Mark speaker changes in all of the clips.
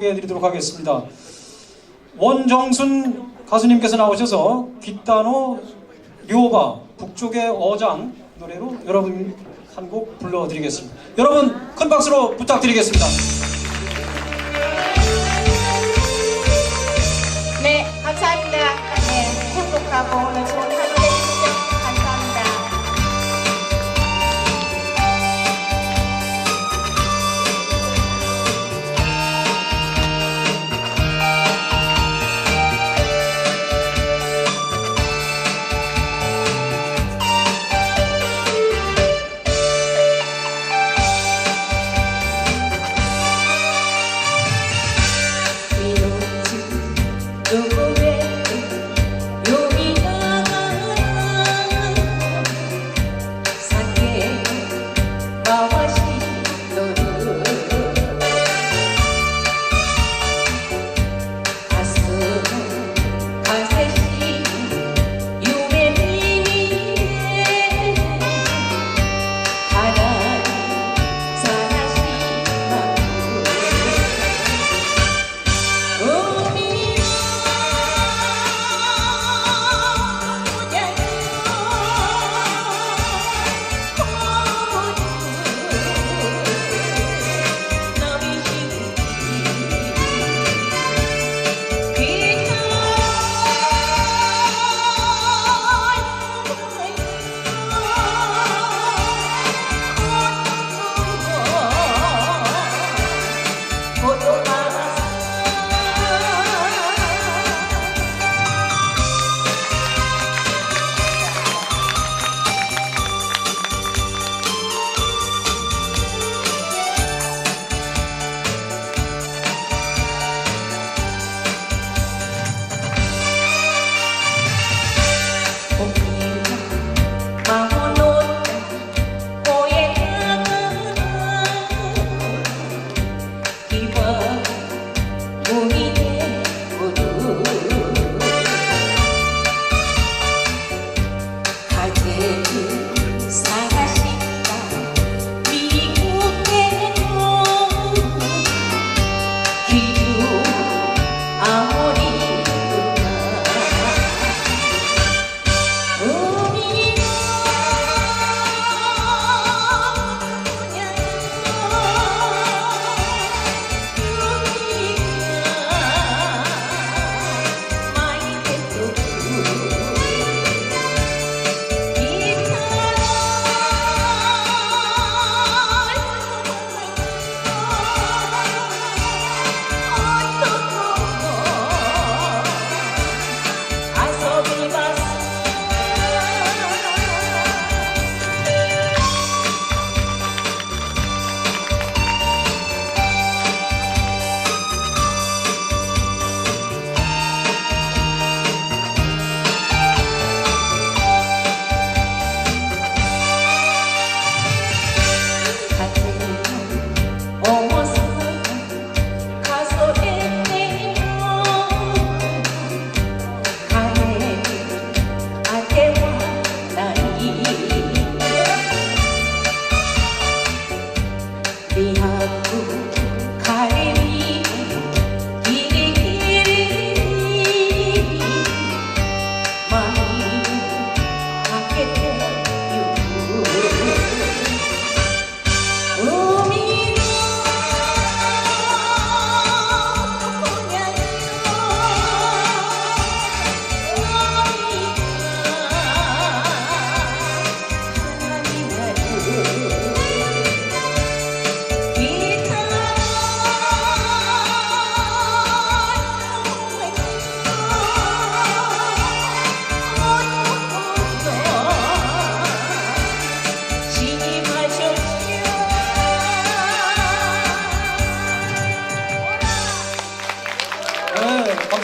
Speaker 1: 소개해드리도록 하겠습니다. 원정순 가수님께서 나오셔서 귓단어 료바 북쪽의 어장 노래로 여러분 한 곡 불러드리겠습니다. 여러분 큰 박수로 부탁드리겠습니다.
Speaker 2: 네, 감사합니다. 네, 행복하고 오늘 좋은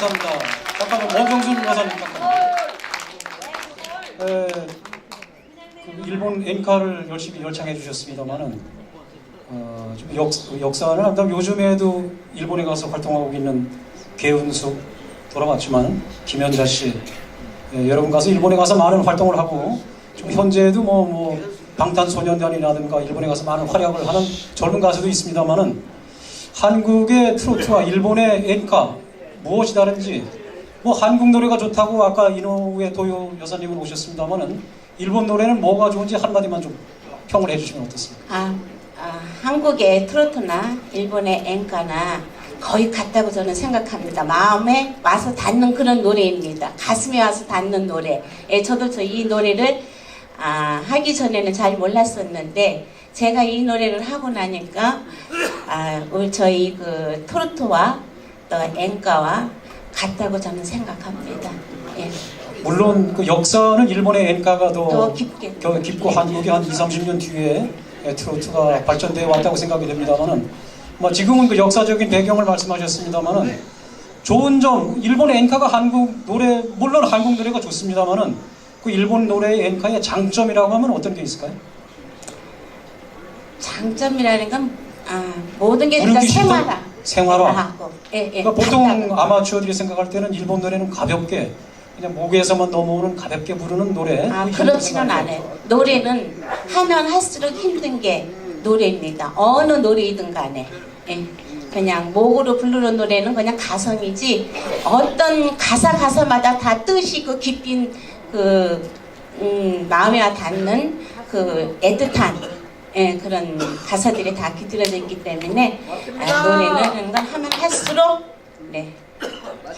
Speaker 2: 감사합니다.
Speaker 1: 잠깐만 원정순 여사님 잠깐만. 네, 그 일본 엔카를 열심히 열창해 주셨습니다만은 어, 좀 역, 역사를 한다면 요즘에도 일본에 가서 활동하고 있는 개은숙 돌아왔지만 김현자 씨 예, 여러분 가서 일본에 가서 많은 활동을 하고 좀 현재도 뭐, 뭐 방탄소년단이라든가 일본에 가서 많은 활약을 하는 젊은 가수도 있습니다만은 한국의 트로트와 일본의 엔카 무엇이 다른지 뭐 한국 노래가 좋다고 아까 이노우의 도요 여사님은 오셨습니다만은 일본 노래는 뭐가 좋은지 한마디만 좀 평을 해주시면 어떻습니까?
Speaker 2: 아, 아, 한국의 트로트나 일본의 엔카나 거의 같다고 저는 생각합니다. 마음에 와서 닿는 그런 노래입니다. 가슴에 와서 닿는 노래. 예, 저도 저 이 노래를 아, 하기 전에는 잘 몰랐었는데 제가 이 노래를 하고 나니까 아, 우리 저희 그 트로트와 또 엔카와 같다고 저는 생각합니다. 예,
Speaker 1: 물론 그 역사는 일본의 엔카가 더,
Speaker 2: 더 깊게.
Speaker 1: 더 깊고 한국이 한 2, 30년 뒤에 예, 트로트가 발전되어 왔다고 생각이 됩니다만은 뭐 지금은 그 역사적인 배경을 말씀하셨습니다만은 좋은 점 일본의 엔카가 한국 노래 물론 한국 노래가 좋습니다만은 그 일본 노래의 엔카의 장점이라고 하면 어떤 게 있을까요?
Speaker 2: 장점이라는 건 아, 모든 게다
Speaker 1: 우리 귀신도
Speaker 2: 생활화.
Speaker 1: 생활화.
Speaker 2: 하고. 예, 예.
Speaker 1: 그러니까 보통. 아마추어들이 생각할 때는 일본 노래는 가볍게 그냥 목에서만 넘어오는 가볍게 부르는 노래
Speaker 2: 아,
Speaker 1: 뭐
Speaker 2: 그렇지는 않아요. 노래는 하면 할수록 힘든 게 노래입니다. 어느 노래이든 간에. 예. 그냥 목으로 부르는 노래는 그냥 가성이지 어떤 가사 가사마다 다 뜻이 그 깊인 그 음, 마음에 와 닿는 그 애틋한 예, 그런 가사들이 다 깃들어져 있기 때문에 아, 노래는 건 하면 할수록 네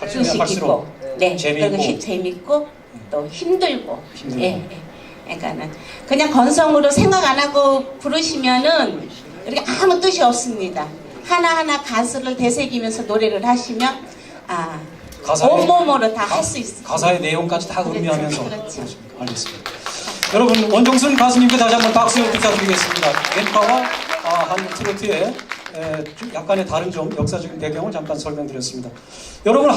Speaker 1: 할수록
Speaker 2: 깊고 네
Speaker 1: 재미있고.
Speaker 2: 그리고 재밌고 또 힘들고
Speaker 1: 힘들고.
Speaker 2: 예, 예. 그러니까는 그냥 건성으로 생각 안 하고 부르시면은 이렇게 아무 뜻이 없습니다. 하나하나 가수를 되새기면서 노래를 하시면 아
Speaker 1: 가사에-
Speaker 2: 온몸으로 다 할 수 있습니다.
Speaker 1: 가사의 내용까지 다
Speaker 2: 그렇죠,
Speaker 1: 음미하면서
Speaker 2: 그렇죠.
Speaker 1: 그렇습니다. 알겠습니다. 여러분 원정순 가수님께 다시 한번 박수 부탁드리겠습니다. 엔카와 아, 한국 트로트의 약간의 다른 점 역사적인 배경을 잠깐 설명드렸습니다. 여러분